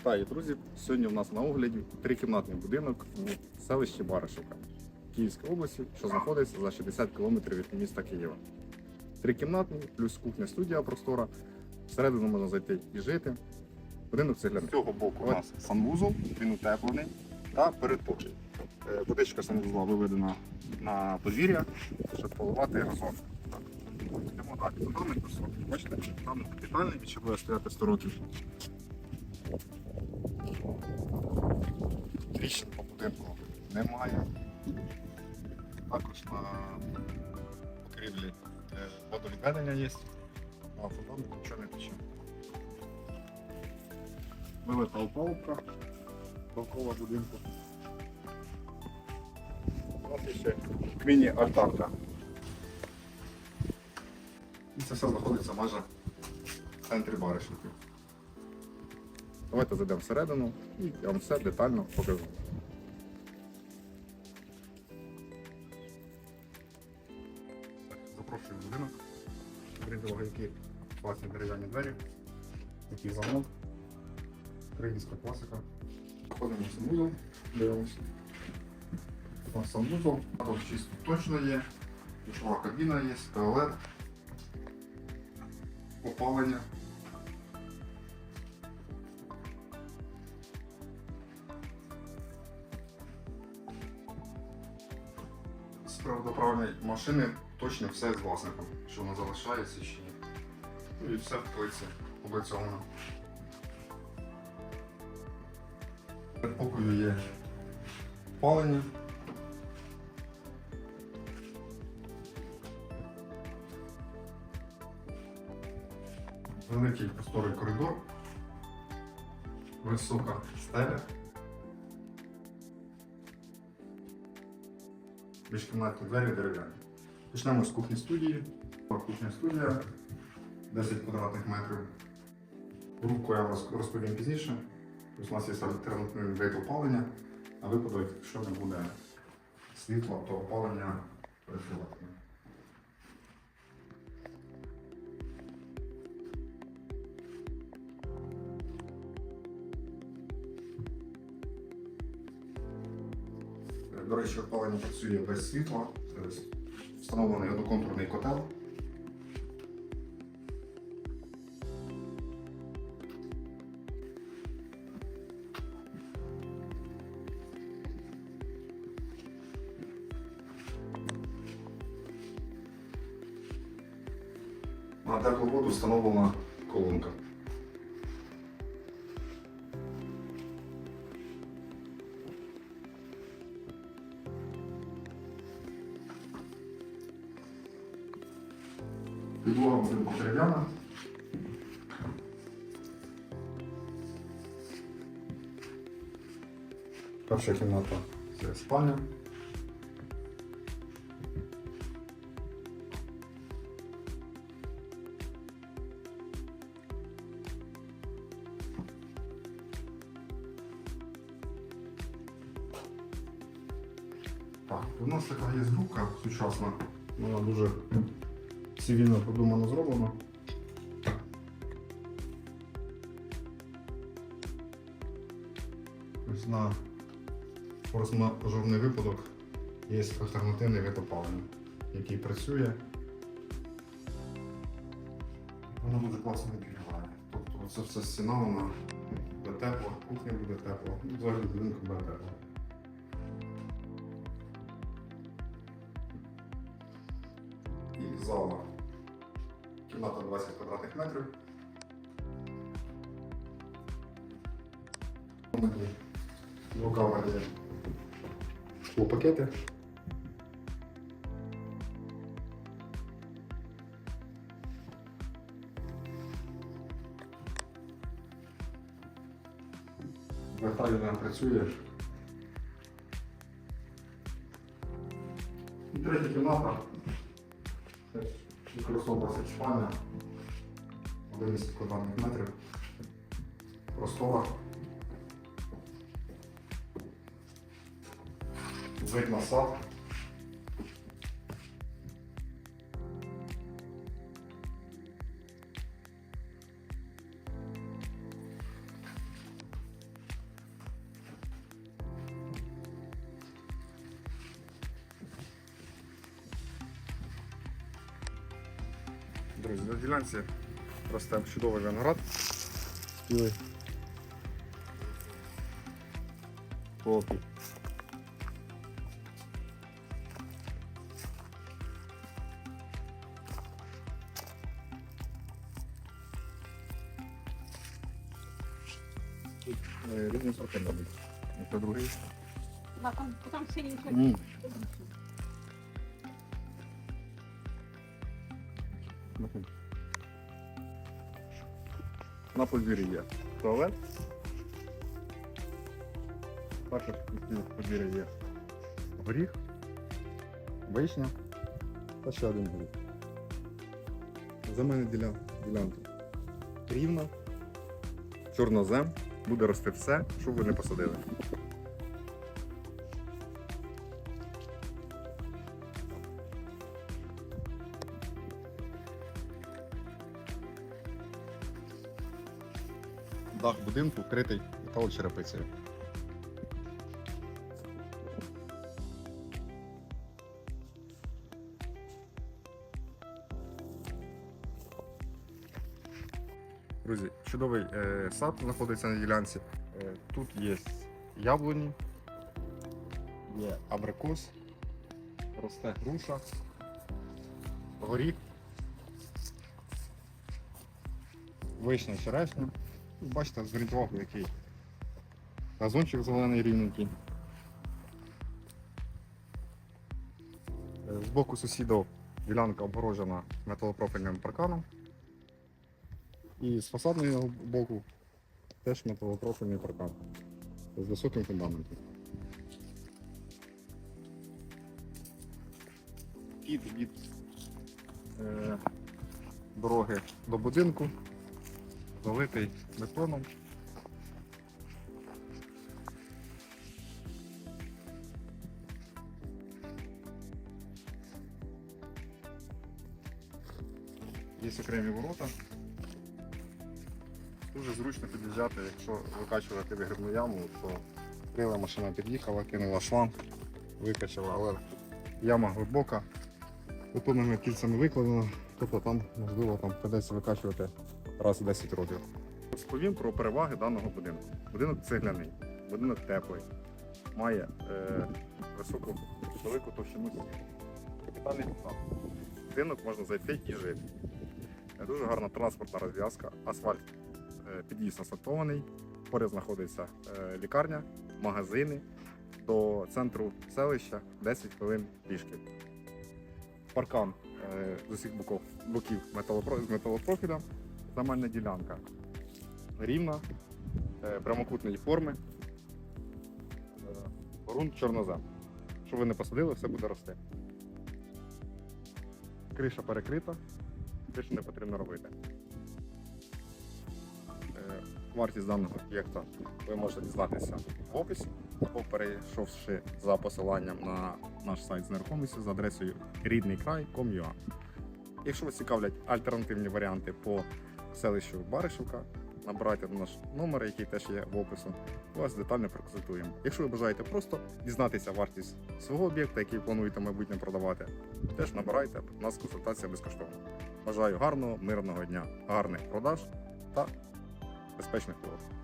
Вітаю, друзі! Сьогодні у нас на огляді трикімнатний будинок у селищі Баришівка Київської області, що знаходиться за 60 кілометрів від міста Києва. Трикімнатний, плюс кухня студія простора. Всередину можна зайти і жити. Будинок цегляний. З цього боку у нас санвузол, він утеплений та передпокій. Е, Водичка санвузла виведена на подвір'я, щоб поливати газон. Йдемо далі. Бачите, там капітальний, він буде стояти 100 років. Тріщин по будинку немає. Також на покрівлі е, водовідведення є, а фундамент нічого не тече. Вилита опалубка довкола будинку. У нас є ще міні-альтанка. І це все знаходиться майже в центрі Баришівки. Давайте зайдемо всередину і я вам все детально покажу. Запрошую будинок. Зверніть увагу, які класні дерев'яні двері, який замок, українська класика. Входимо в санвузол, дивимося. У нас тут чисто точно є, душова кабіна є, туалет, опалення. Правдоправної машини точно все з власником, що воно залишається чи ні. І все в плиці облицьовано. Перед покою є палення. Великий просторий коридор, висока стеля. Міжкімнатні двері дерев'яні. Почнемо з кухні студії. Кухня студія 10 квадратних метрів. Рубку я розповім пізніше. У нас є альтернативний вид опалення, а випадок, якщо не буде світла, то опалення працюватиме. До речі, опалення працює без світла. Тобто Встановлений одноконтурний котел. На теплу воду встановлена колонка. Підлога будинку дерев'яна. Перша кімната це спальня. Так, у нас така є збрука сучасна. Вона дуже цивільно продумано зроблено. Ось на форс-мажорний випадок є альтернативний вид опалення, який працює. Воно дуже класно відігріває. Тобто це все стіна, вона буде тепло, кухня буде тепло, взагалі будинку буде тепло. Зала. Кімната 20 квадратних метрів. Двокамерні шклопакети. Вертаю не працює. І третя кімната. Використовувалася спальня. 11 квадратних метрів. Простора. Вид на сад. Друзі, на ділянці росте чудовий виноград. Спілий. Хлопці. Тут е, різні сорти мабуть. Це другий. А там, там синенька. М. На подвір'ї є туалет. Також на подвір'ї є горіх, вишня та ще один горіх. За мене діля... ділянка рівна, чорнозем, буде рости все, що ви не посадили. Дах будинку вкритий металочерепицею. Друзі, чудовий е, сад знаходиться на ділянці. Е, тут є яблуні, є абрикос, росте груша, горіх, вишня, черешня. Ну, Бачите, увагу, який газончик зелений рівненький. З боку сусідів ділянка обгорожена металопрофільним парканом. І з фасадного боку теж металопрофільний паркан з високим фундаментом. Від від е, дороги до будинку залитий бетоном. Є окремі ворота. Дуже зручно під'їжджати, якщо викачувати вигрібну яму, то крила машина під'їхала, кинула шланг, викачала, але яма глибока, бетонними кільцями викладена, тобто там можливо там придеться викачувати раз у 10 років. Розповім про переваги даного будинку. Будинок цегляний, будинок теплий, має е, високу велику товщину стін. Капітальний фасад. Будинок можна зайти і жити. Е, Дуже гарна транспортна розв'язка, асфальт е, під'їзд асфальтований. Поряд знаходиться е, лікарня, магазини. До центру селища 10 хвилин пішки. Паркан з усіх боків, металопрофіля, земельна ділянка рівна, е, прямокутної форми, е, ґрунт чорнозем. Що ви не посадили, все буде рости. Криша перекрита, кришу не потрібно робити. Е, Вартість даного об'єкта ви можете дізнатися в описі або перейшовши за посиланням на наш сайт з нерухомістю за адресою ріднийкрай.com.ua. Якщо вас цікавлять альтернативні варіанти по селищу Баришівка, набирайте наш номер, який теж є в опису. Вас детально проконсультуємо. Якщо ви бажаєте просто дізнатися вартість свого об'єкта, який плануєте майбутнє продавати, теж набирайте. У нас консультація безкоштовна. Бажаю гарного, мирного дня, гарних продаж та безпечних поворотів.